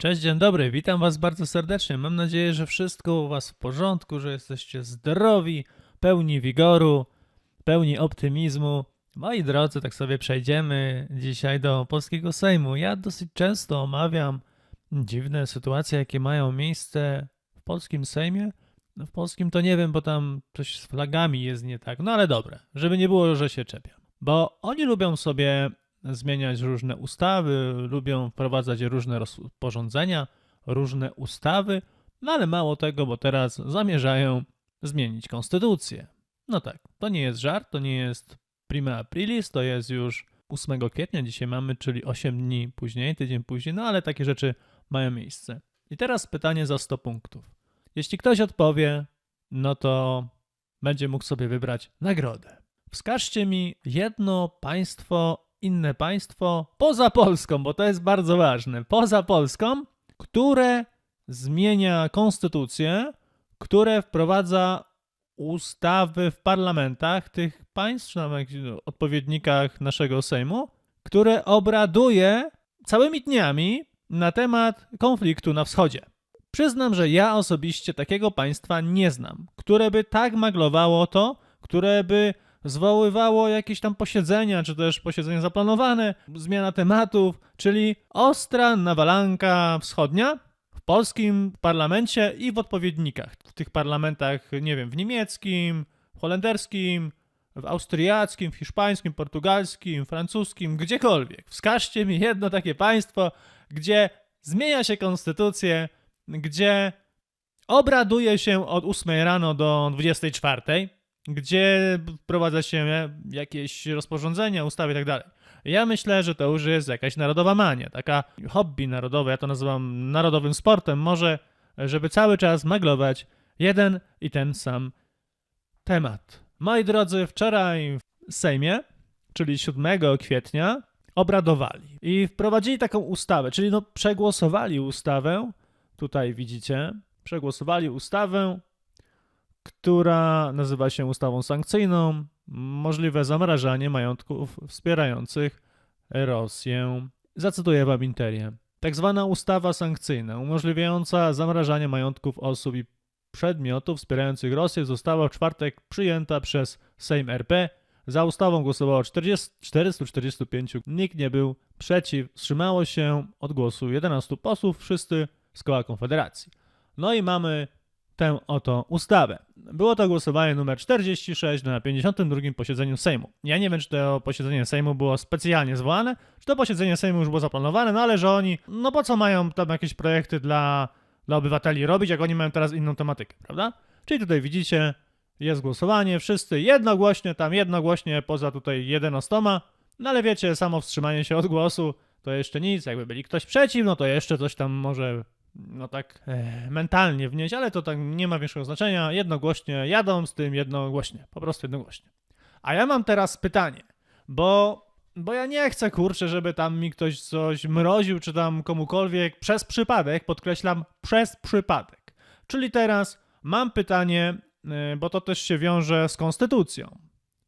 Cześć, dzień dobry, witam Was bardzo serdecznie. Mam nadzieję, że wszystko u Was w porządku, że jesteście zdrowi, pełni wigoru, pełni optymizmu. Moi drodzy, tak sobie przejdziemy dzisiaj do polskiego Sejmu. Ja dosyć często omawiam dziwne sytuacje, jakie mają miejsce w polskim Sejmie. No, w polskim to nie wiem, bo tam coś z flagami jest nie tak. No ale dobre, żeby nie było, że się czepiam. Bo oni lubią sobie zmieniać różne ustawy, lubią wprowadzać różne rozporządzenia, różne ustawy, no ale mało tego, bo teraz zamierzają zmienić konstytucję. No tak, to nie jest żart, to nie jest prima aprilis, to jest już 8 kwietnia, dzisiaj mamy, czyli 8 dni później, tydzień później, no ale takie rzeczy mają miejsce. I teraz pytanie za 100 punktów. Jeśli ktoś odpowie, no to będzie mógł sobie wybrać nagrodę. Wskażcie mi jedno państwo, inne państwo poza Polską, bo to jest bardzo ważne. Poza Polską, które zmienia konstytucję, które wprowadza ustawy w parlamentach tych państw, czy tam odpowiednikach naszego Sejmu, które obraduje całymi dniami na temat konfliktu na wschodzie. Przyznam, że ja osobiście takiego państwa nie znam, które by tak maglowało to, które by zwoływało jakieś tam posiedzenia, czy też posiedzenia zaplanowane, zmiana tematów, czyli ostra nawalanka wschodnia w polskim parlamencie i w odpowiednikach. W tych parlamentach, nie wiem, w niemieckim, w holenderskim, w austriackim, w hiszpańskim, portugalskim, francuskim, gdziekolwiek. Wskażcie mi jedno takie państwo, gdzie zmienia się konstytucję, gdzie obraduje się od 8 rano do 24, gdzie wprowadza się jakieś rozporządzenia, ustawy i tak dalej. Ja myślę, że to już jest jakaś narodowa mania, taka hobby narodowe, ja to nazywam narodowym sportem, może, żeby cały czas maglować jeden i ten sam temat. Moi drodzy, wczoraj w Sejmie, czyli 7 kwietnia, obradowali i wprowadzili taką ustawę, czyli no przegłosowali ustawę, tutaj widzicie, przegłosowali ustawę, która nazywa się ustawą sankcyjną, możliwe zamrażanie majątków wspierających Rosję. Zacytuję wam interię. Tak zwana ustawa sankcyjna, umożliwiająca zamrażanie majątków osób i przedmiotów wspierających Rosję, została w czwartek przyjęta przez Sejm RP. Za ustawą głosowało 40, 445, nikt nie był przeciw, wstrzymało się od głosu 11 posłów, wszyscy z koła Konfederacji. No i mamy tę oto ustawę. Było to głosowanie numer 46 na 52 posiedzeniu Sejmu. Ja nie wiem, czy to posiedzenie Sejmu było specjalnie zwołane, czy to posiedzenie Sejmu już było zaplanowane, no ale że oni, no po co mają tam jakieś projekty dla, dla obywateli robić, jak oni mają teraz inną tematykę, prawda? Czyli tutaj widzicie, jest głosowanie, wszyscy jednogłośnie, tam jednogłośnie, poza tutaj 11, no ale wiecie, samo wstrzymanie się od głosu to jeszcze nic, jakby byli ktoś przeciw, no to jeszcze coś tam może no tak e, mentalnie wnieść, ale to tak nie ma większego znaczenia. Jednogłośnie jadą z tym jednogłośnie, po prostu jednogłośnie. A ja mam teraz pytanie, bo, bo ja nie chcę, kurczę, żeby tam mi ktoś coś mroził, czy tam komukolwiek przez przypadek, podkreślam, przez przypadek. Czyli teraz mam pytanie, e, bo to też się wiąże z konstytucją,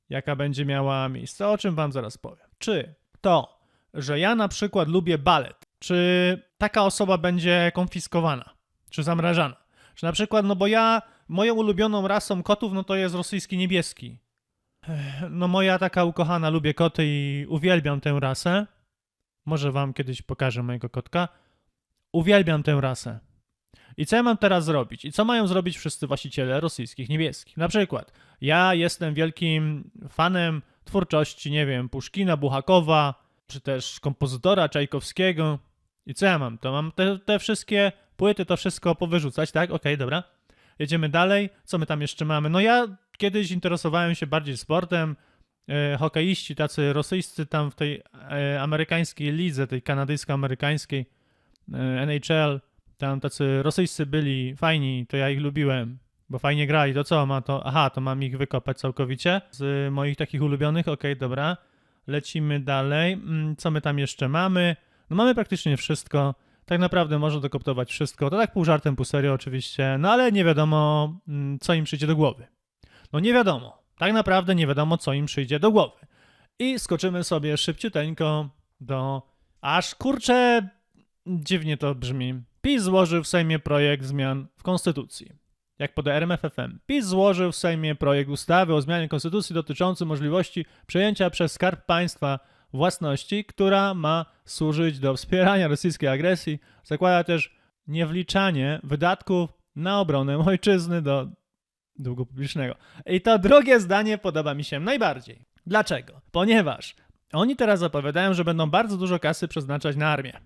jaka będzie miała miejsce, o czym wam zaraz powiem. Czy to, że ja na przykład lubię balet, czy taka osoba będzie konfiskowana, czy zamrażana. Czy na przykład, no bo ja, moją ulubioną rasą kotów, no to jest rosyjski niebieski. No moja taka ukochana, lubię koty i uwielbiam tę rasę. Może wam kiedyś pokażę mojego kotka. Uwielbiam tę rasę. I co ja mam teraz zrobić? I co mają zrobić wszyscy właściciele rosyjskich niebieskich? Na przykład, ja jestem wielkim fanem twórczości, nie wiem, Puszkina, Buchakowa, czy też kompozytora Czajkowskiego. I co ja mam? To mam te, te wszystkie płyty, to wszystko powyrzucać, tak? Okej, dobra. Jedziemy dalej. Co my tam jeszcze mamy? No ja kiedyś interesowałem się bardziej sportem. E, hokeiści tacy rosyjscy tam w tej e, amerykańskiej lidze, tej kanadyjsko-amerykańskiej e, NHL, tam tacy rosyjscy byli fajni, to ja ich lubiłem, bo fajnie grali. To co ma to? Aha, to mam ich wykopać całkowicie z moich takich ulubionych. Okej, dobra. Lecimy dalej. Mm, Co my tam jeszcze mamy? No mamy praktycznie wszystko. Tak naprawdę można dokoptować wszystko. To tak pół żartem, pół serio oczywiście, no ale nie wiadomo, mm, co im przyjdzie do głowy. No nie wiadomo. Tak naprawdę nie wiadomo, co im przyjdzie do głowy. I skoczymy sobie szybciuteńko do... Aż kurczę, dziwnie to brzmi. PiS złożył w Sejmie projekt zmian w Konstytucji. Jak poda RMFFM, PiS złożył w Sejmie projekt ustawy o zmianie Konstytucji dotyczący możliwości przejęcia przez Skarb Państwa własności, która ma służyć do wspierania rosyjskiej agresji. Zakłada też niewliczanie wydatków na obronę ojczyzny do długu publicznego. I to drugie zdanie podoba mi się najbardziej. Dlaczego? Ponieważ oni teraz zapowiadają, że będą bardzo dużo kasy przeznaczać na armię.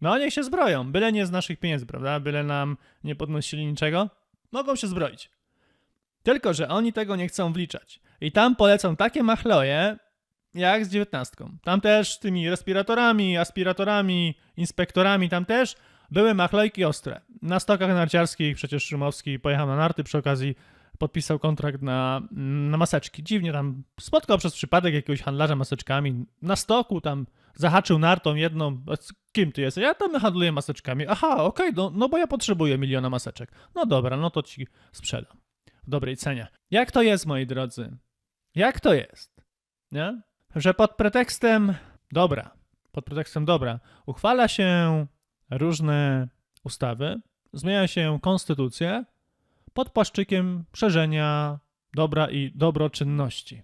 No niech się zbroją, byle nie z naszych pieniędzy, prawda? Byle nam nie podnosili niczego. Mogą się zbroić. Tylko, że oni tego nie chcą wliczać. I tam polecą takie machloje, jak z dziewiętnastką. Tam też tymi respiratorami, aspiratorami, inspektorami, tam też były machlojki ostre. Na stokach narciarskich przecież Szymowski pojechał na narty przy okazji podpisał kontrakt na, na maseczki. Dziwnie tam spotkał przez przypadek jakiegoś handlarza maseczkami. Na stoku tam zahaczył nartą jedną. Kim ty jesteś? Ja tam handluję maseczkami. Aha, okej, no, no bo ja potrzebuję miliona maseczek. No dobra, no to ci sprzedam. W dobrej cenie. Jak to jest, moi drodzy? Jak to jest? Nie? Że pod pretekstem dobra, pod pretekstem dobra, uchwala się różne ustawy, zmienia się konstytucję, pod płaszczykiem szerzenia dobra i dobroczynności.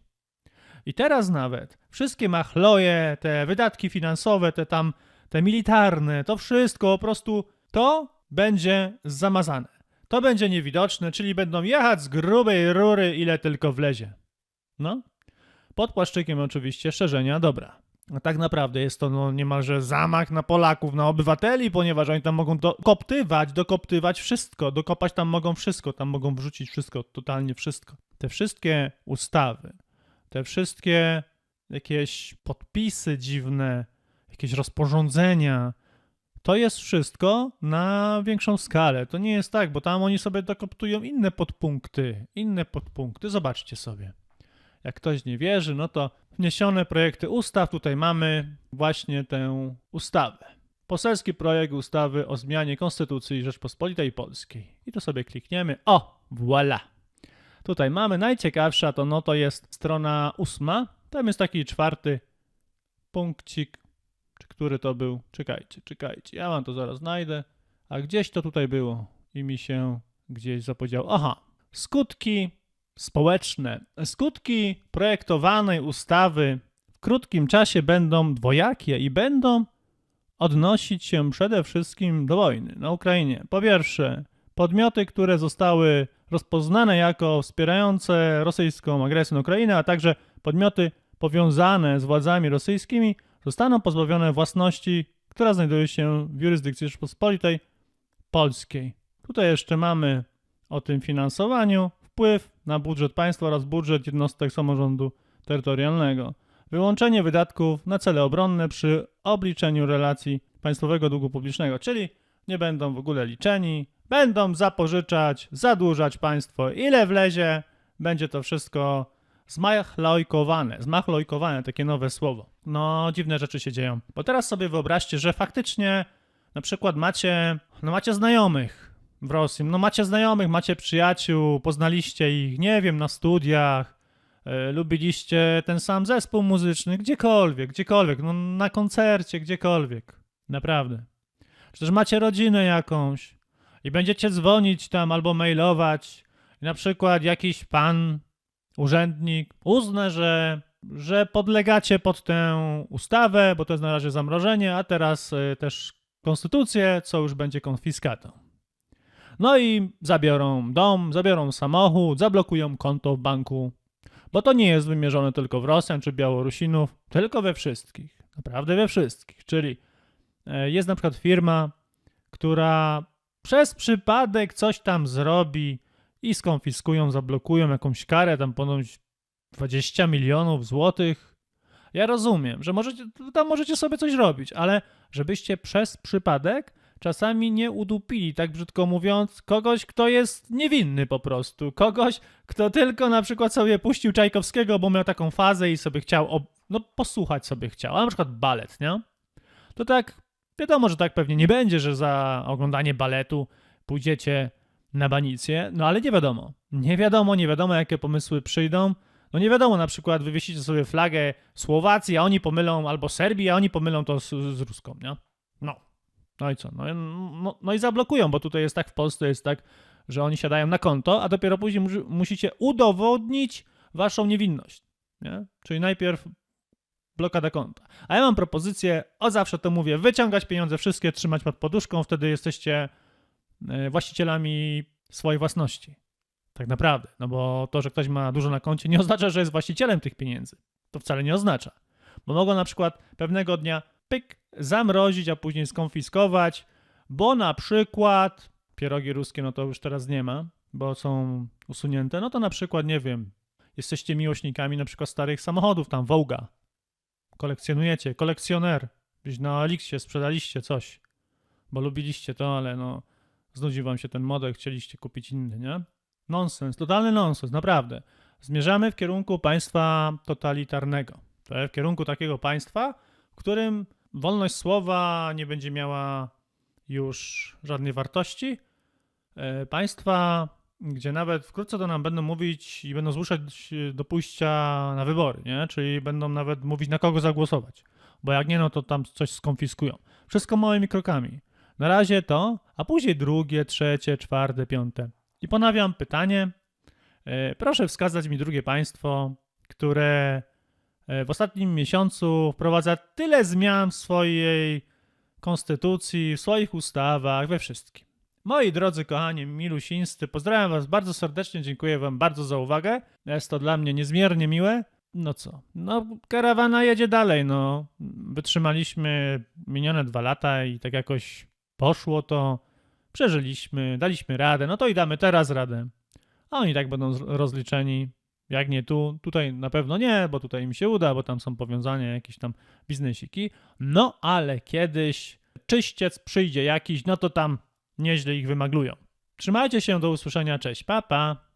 I teraz nawet wszystkie machloje, te wydatki finansowe, te tam, te militarne, to wszystko po prostu to będzie zamazane. To będzie niewidoczne, czyli będą jechać z grubej rury, ile tylko wlezie. No, pod płaszczykiem oczywiście szerzenia dobra. A tak naprawdę jest to no, niemalże zamach na Polaków, na obywateli, ponieważ oni tam mogą dokoptywać, dokoptywać wszystko, dokopać tam mogą wszystko, tam mogą wrzucić wszystko, totalnie wszystko. Te wszystkie ustawy, te wszystkie jakieś podpisy dziwne, jakieś rozporządzenia, to jest wszystko na większą skalę. To nie jest tak, bo tam oni sobie dokoptują inne podpunkty, inne podpunkty. Zobaczcie sobie. Jak ktoś nie wierzy, no to wniesione projekty ustaw, tutaj mamy właśnie tę ustawę. Poselski projekt ustawy o zmianie Konstytucji Rzeczpospolitej Polskiej. I tu sobie klikniemy. O, voilà. Tutaj mamy najciekawsza, to no to jest strona ósma. Tam jest taki czwarty punkcik. Czy który to był? Czekajcie, czekajcie. Ja wam to zaraz znajdę. A gdzieś to tutaj było i mi się gdzieś zapodziało. Aha. Skutki społeczne. Skutki projektowanej ustawy w krótkim czasie będą dwojakie i będą odnosić się przede wszystkim do wojny na Ukrainie. Po pierwsze, podmioty, które zostały rozpoznane jako wspierające rosyjską agresję na Ukrainę, a także podmioty powiązane z władzami rosyjskimi zostaną pozbawione własności, która znajduje się w jurysdykcji Rzeczypospolitej Polskiej. Tutaj jeszcze mamy o tym finansowaniu wpływ na budżet państwa oraz budżet jednostek samorządu terytorialnego. Wyłączenie wydatków na cele obronne przy obliczeniu relacji państwowego długu publicznego, czyli nie będą w ogóle liczeni, będą zapożyczać, zadłużać państwo ile wlezie, będzie to wszystko zmachlojkowane. Zmachlojkowane, takie nowe słowo. No, dziwne rzeczy się dzieją. Bo teraz sobie wyobraźcie, że faktycznie na przykład macie, no macie znajomych, w Rosji. No macie znajomych, macie przyjaciół, poznaliście ich, nie wiem, na studiach, e, lubiliście ten sam zespół muzyczny, gdziekolwiek, gdziekolwiek, no na koncercie, gdziekolwiek. Naprawdę. Czy też macie rodzinę jakąś i będziecie dzwonić tam albo mailować i na przykład jakiś pan, urzędnik uzna, że, że podlegacie pod tę ustawę, bo to jest na razie zamrożenie, a teraz e, też konstytucję, co już będzie konfiskatą. No i zabiorą dom, zabiorą samochód, zablokują konto w banku, bo to nie jest wymierzone tylko w Rosjan czy Białorusinów, tylko we wszystkich. Naprawdę we wszystkich. Czyli e, jest na przykład firma, która przez przypadek coś tam zrobi i skonfiskują, zablokują jakąś karę, tam ponoć 20 milionów złotych. Ja rozumiem, że możecie, tam możecie sobie coś robić, ale żebyście przez przypadek czasami nie udupili, tak brzydko mówiąc, kogoś, kto jest niewinny po prostu. Kogoś, kto tylko na przykład sobie puścił Czajkowskiego, bo miał taką fazę i sobie chciał, ob... no posłuchać sobie chciał, a na przykład balet, nie? To tak, wiadomo, że tak pewnie nie będzie, że za oglądanie baletu pójdziecie na banicję, no ale nie wiadomo. Nie wiadomo, nie wiadomo, jakie pomysły przyjdą. No nie wiadomo, na przykład wywiesicie sobie flagę Słowacji, a oni pomylą, albo Serbii, a oni pomylą to z, z Ruską, nie? No, i co? No, no, no i zablokują, bo tutaj jest tak w Polsce, jest tak, że oni siadają na konto, a dopiero później musi- musicie udowodnić waszą niewinność. Nie? Czyli najpierw blokada konta. A ja mam propozycję, o zawsze to mówię, wyciągać pieniądze wszystkie, trzymać pod poduszką, wtedy jesteście e, właścicielami swojej własności. Tak naprawdę. No bo to, że ktoś ma dużo na koncie, nie oznacza, że jest właścicielem tych pieniędzy. To wcale nie oznacza. Bo mogą na przykład pewnego dnia pyk, zamrozić, a później skonfiskować, bo na przykład pierogi ruskie, no to już teraz nie ma, bo są usunięte. No to na przykład, nie wiem, jesteście miłośnikami na przykład starych samochodów, tam Wołga. Kolekcjonujecie, kolekcjoner. Gdzieś na Elixie sprzedaliście coś, bo lubiliście to, ale no znudził wam się ten model, chcieliście kupić inny, nie? Nonsens, totalny nonsens, naprawdę. Zmierzamy w kierunku państwa totalitarnego. W kierunku takiego państwa, w którym wolność słowa nie będzie miała już żadnej wartości. E, Państwa, gdzie nawet wkrótce to nam będą mówić i będą zmuszać do pójścia na wybory, nie? czyli będą nawet mówić na kogo zagłosować, bo jak nie, no to tam coś skonfiskują. Wszystko małymi krokami. Na razie to, a później drugie, trzecie, czwarte, piąte. I ponawiam pytanie. E, Proszę wskazać mi drugie państwo, które w ostatnim miesiącu wprowadza tyle zmian w swojej konstytucji, w swoich ustawach, we wszystkim. Moi drodzy, kochani, milusińscy, pozdrawiam was bardzo serdecznie, dziękuję wam bardzo za uwagę. Jest to dla mnie niezmiernie miłe. No co, no karawana jedzie dalej, no. Wytrzymaliśmy minione dwa lata i tak jakoś poszło to, przeżyliśmy, daliśmy radę, no to i damy teraz radę. A oni tak będą rozliczeni, jak nie tu, tutaj na pewno nie, bo tutaj im się uda, bo tam są powiązania, jakieś tam biznesiki. No ale kiedyś czyściec przyjdzie jakiś, no to tam nieźle ich wymaglują. Trzymajcie się, do usłyszenia, cześć, pa pa.